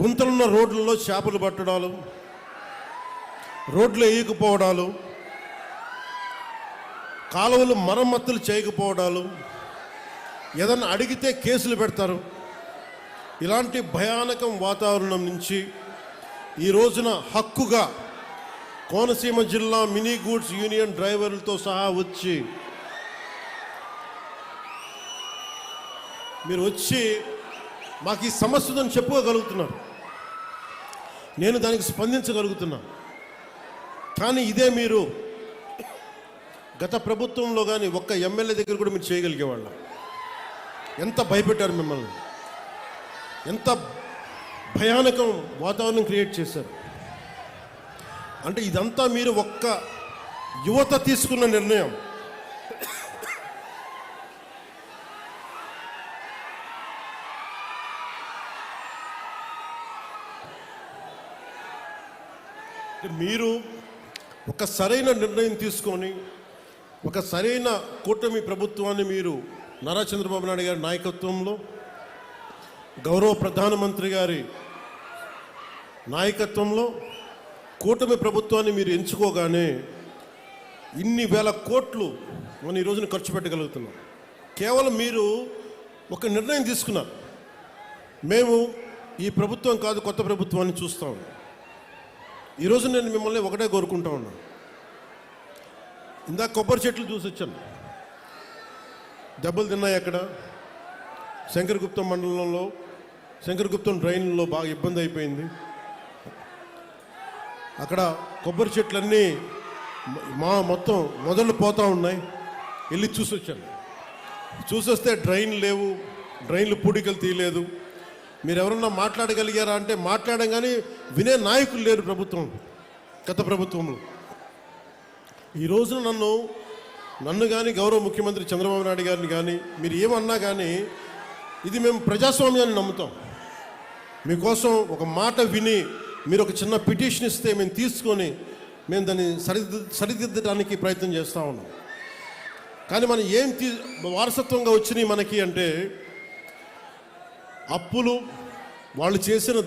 గుంతలున్న రోడ్లలో చేపలు పట్టడాలు రోడ్లు వేయకపోవడాలు కాలువలు మరమ్మతులు చేయకపోవడాలు ఏదన్నా అడిగితే కేసులు పెడతారు. ఇలాంటి భయానకం వాతావరణం నుంచి ఈ రోజున హక్కుగా కోనసీమ జిల్లా మినీ గూడ్స్ యూనియన్ డ్రైవర్లతో సహా వచ్చి మీరు వచ్చి మాకు ఈ సమస్య ఉందని చెప్పుకోగలుగుతున్నారు. నేను దానికి స్పందించగలుగుతున్నా. కానీ ఇదే మీరు గత ప్రభుత్వంలో కానీ ఒక్క ఎమ్మెల్యే దగ్గర కూడా మీరు చేయగలిగేవాళ్ళ. ఎంత భయపెట్టారు మిమ్మల్ని? ఎంత భయానకం వాతావరణం క్రియేట్ చేశారు? అంటే ఇదంతా మీరు ఒక్క యువత తీసుకున్న నిర్ణయం. మీరు ఒక సరైన నిర్ణయం తీసుకొని ఒక సరైన కూటమి ప్రభుత్వాన్ని మీరు నారా చంద్రబాబు నాయుడు గారి నాయకత్వంలో గౌరవ ప్రధానమంత్రి గారి నాయకత్వంలో కూటమి ప్రభుత్వాన్ని మీరు ఎంచుకోగానే ఇన్ని వేల కోట్లు మనం ఈ రోజున ఖర్చు పెట్టగలుగుతున్నాం. కేవలం మీరు ఒక నిర్ణయం తీసుకున్నారు. మేము ఈ ప్రభుత్వం కాదు కొత్త ప్రభుత్వాన్ని చూస్తాము ఈరోజు నేను మిమ్మల్ని ఒకటే కోరుకుంటా ఉన్నాను ఇందాక కొబ్బరి చెట్లు చూసి వచ్చాను. దెబ్బలు తిన్నాయి అక్కడ. శంకరగుప్తం మండలంలో శంకరగుప్తం డ్రైన్లో బాగా ఇబ్బంది అయిపోయింది. అక్కడ కొబ్బరి చెట్లన్నీ మా మొత్తం మొదలు పోతూ ఉన్నాయి. వెళ్ళి చూసి వచ్చాను. చూసొస్తే డ్రైన్ లేవు. డ్రైన్లు పూడికలు తీయలేదు. మీరు ఎవరన్నా మాట్లాడగలిగారా అంటే మాట్లాడడం కానీ వినే నాయకులు లేరు ప్రభుత్వం గత ప్రభుత్వంలో. ఈ రోజున నన్ను నన్ను కానీ గౌరవ ముఖ్యమంత్రి చంద్రబాబు నాయుడు గారిని కానీ మీరు ఏమన్నా కానీ ఇది మేము ప్రజాస్వామ్యాన్ని నమ్ముతాం. మీకోసం ఒక మాట విని మీరు ఒక చిన్న పిటిషన్ ఇస్తే మేము తీసుకొని మేము దాన్ని సరిదిద్ద సరిదిద్దడానికి ప్రయత్నం చేస్తూ ఉన్నాం. కానీ మనం ఏం తీ వారసత్వంగా వచ్చినాయి మనకి అంటే అప్పులు వాళ్ళు చేసిన